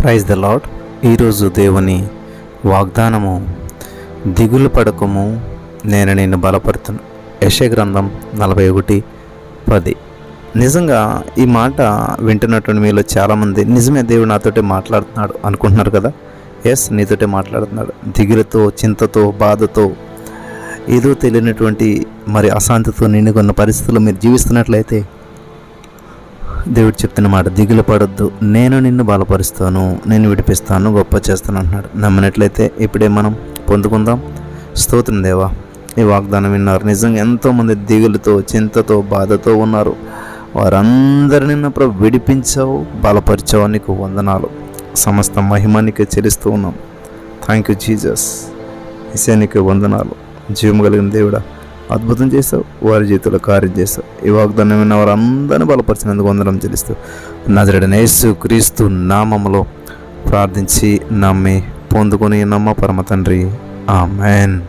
Praise the lord ఈరోజు దేవుని వాగ్దానము దిగులు పడకము నేను నిన్ను బలపడుతును యశ గ్రంథం నలభై ఒకటి పది. నిజంగా ఈ మాట వింటున్నటువంటి మీలో చాలామంది నిజమే దేవుడు నాతోటి మాట్లాడుతున్నాడు అనుకుంటున్నారు కదా? ఎస్ నీతోటే మాట్లాడుతున్నాడు. దిగులతో చింతతో బాధతో ఏదో తెలియనటువంటి మరి అశాంతితో నిండుకున్న పరిస్థితుల్లో మీరు జీవిస్తున్నట్లయితే దేవుడు చెప్తున్న మాట దిగులు పడొద్దు. నేను నిన్ను బలపరుస్తాను నేను విడిపిస్తాను గొప్ప చేస్తాను అంటున్నాడు. నమ్మినట్లయితే ఇప్పుడే మనం పొందుకుందాం. స్తోత్రం దేవా ఈ వాగ్దానం విన్నారు. నిజంగా ఎంతోమంది దిగులుతో చింతతో బాధతో ఉన్నారు. వారందరినీ నా ప్రభు విడిపించావు బలపరిచావు నీకు వందనాలు. సమస్త మహిమానికి చెల్లిస్తూ ఉన్నాం. థ్యాంక్ యూ జీజస్ ఇసేనికి వందనాలు. జీవం కలిగిన దేవుడా అద్భుతం చేస్తావు వారి జీవితంలో కార్యం చేస్తావు. ఈ వాగ్దానం విన్న వారందరినీ బలపరిచినందుకు వందనం చెల్లిస్తూ నజరడన యేసు క్రీస్తు నామములో ప్రార్థించి నమ్మి పొందుకొని నమ్మ పరమ తండ్రి. ఆమెన్.